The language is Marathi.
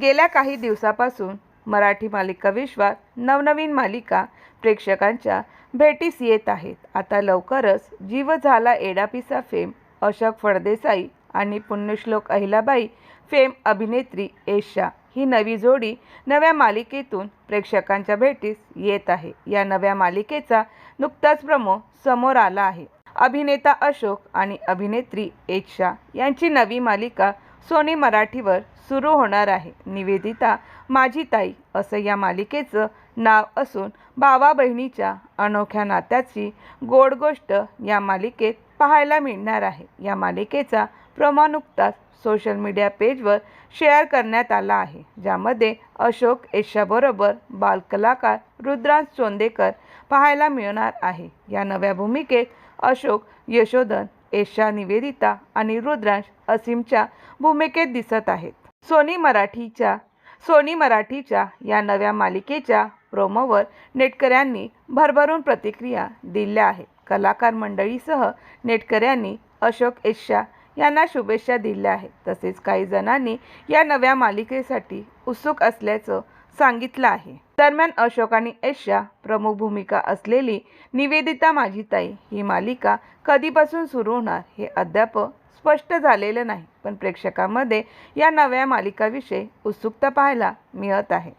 गेल्या काही दिवसापासून मराठी मालिका विश्वात नवनवीन मालिका प्रेक्षकांच्या भेटीस येत आहेत. आता लवकरच जीव झाला एडापिसा फेम अशोक फळदेसाई आणि पुण्यश्लोक अहिलाबाई फेम अभिनेत्री एशा ही नवी जोडी नव्या मालिकेतून प्रेक्षकांच्या भेटीस येत आहे. या नव्या मालिकेचा नुकताच प्रमो समोर आला आहे. अभिनेता अशोक आणि अभिनेत्री एशा यांची नवी मालिका सोनी मराठीवर सुरू होणार आहे. निवेदिता माझी ताई असं या मालिकेचं नाव असून भावा बहिणीच्या अनोख्या नात्याची गोड गोष्ट या मालिकेत पाहायला मिळणार आहे. या मालिकेचा प्रमा नुकताच सोशल मीडिया पेजवर शेअर करण्यात आला आहे. ज्यामध्ये अशोक एशाबरोबर बालकलाकार रुद्रांश चोंदेकर पाहायला मिळणार आहे. या नव्या भूमिकेत अशोक यशोधन एशा निवेदिता आणि रुद्रांश असीमच्या भूमिकेत दिसत आहेत. सोनी मराठीच्या सोनी मराठीच्या या नव्या मालिकेच्या प्रोमोवर नेटकऱ्यांनी भरभरून प्रतिक्रिया दिल्या आहेत. कलाकार मंडळीसह नेटकऱ्यांनी अशोक एशा यांना शुभेच्छा दिल्या आहेत. तसेच काही जणांनी या नव्या मालिकेसाठी उत्सुक असल्याचं सांगितलं आहे. दरम्यान अशोक आणि एशा प्रमुख भूमिका असलेली निवेदिता माझी ताई ही मालिका कधीपासून सुरू होणार हे अद्याप स्पष्ट झालेलं नाही पण प्रेक्षकांमध्ये या नव्या मालिकाविषयी उत्सुकता पाहायला मिळत आहे.